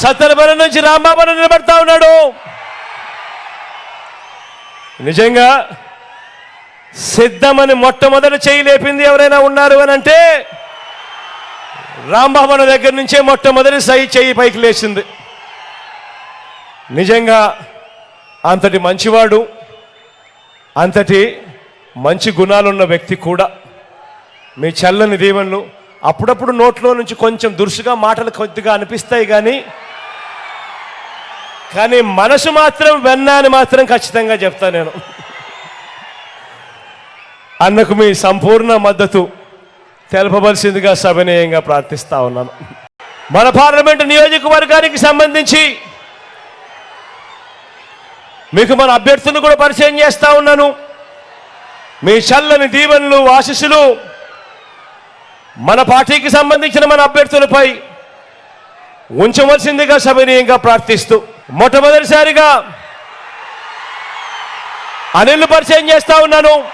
సత్తరబలం నుంచి రాంబాబు నిలబడతా ఉన్నాడు. నిజంగా సిద్ధమని మొట్టమొదటి చేయి లేపింది ఎవరైనా ఉన్నారు అని అంటే రాంబాబు దగ్గర నుంచే మొట్టమొదటి సై చేయి పైకి లేచింది. నిజంగా అంతటి మంచివాడు అంతటి మంచి గుణాలున్న వ్యక్తి కూడా మీ చల్లని దీవెనలు అప్పుడప్పుడు నోట్లో నుంచి కొంచెం దురుసుగా మాటలు కొద్దిగా అనిపిస్తాయి కానీ కానీ మనసు మాత్రం వెన్న అని మాత్రం ఖచ్చితంగా చెప్తా నేను. అన్నకు మీ సంపూర్ణ మద్దతు తెలపవలసిందిగా సవినయంగా ప్రార్థిస్తా ఉన్నాను. మన పార్లమెంటు నియోజకవర్గానికి సంబంధించి మీకు మన అభ్యర్థులను కూడా పరిచయం చేస్తా ఉన్నాను. మీ చల్లని దీవెనలు ఆశీస్సులు మన పార్టీకి సంబంధించిన మన అభ్యర్థులపై ఉంచవలసిందిగా సవినీయంగా ప్రార్థిస్తూ మొట్టమొదటిసారిగా అనిల్ పరిచయం చేస్తా ఉన్నాను.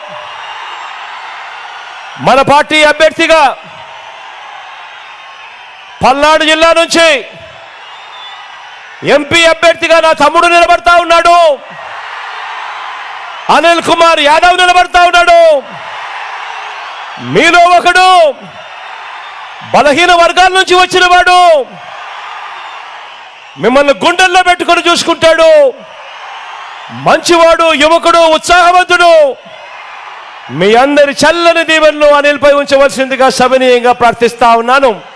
మన పార్టీ అభ్యర్థిగా పల్నాడు జిల్లా నుంచి ఎంపీ అభ్యర్థిగా నా తమ్ముడు నిలబడతా ఉన్నాడు. అనిల్ కుమార్ యాదవ్ నిలబడతా ఉన్నాడు. మీలో ఒకడు బలహీన వర్గాల నుంచి వచ్చిన వాడు. మిమ్మల్ని గుండెల్లో పెట్టుకొని చూసుకుంటాడు. మంచివాడు యువకుడు ఉత్సాహవంతుడు. మీ అందరి చల్లని దీవెనలు అనిల్పై ఉంచవలసిందిగా సభనీయంగా ప్రార్థిస్తా ఉన్నాను.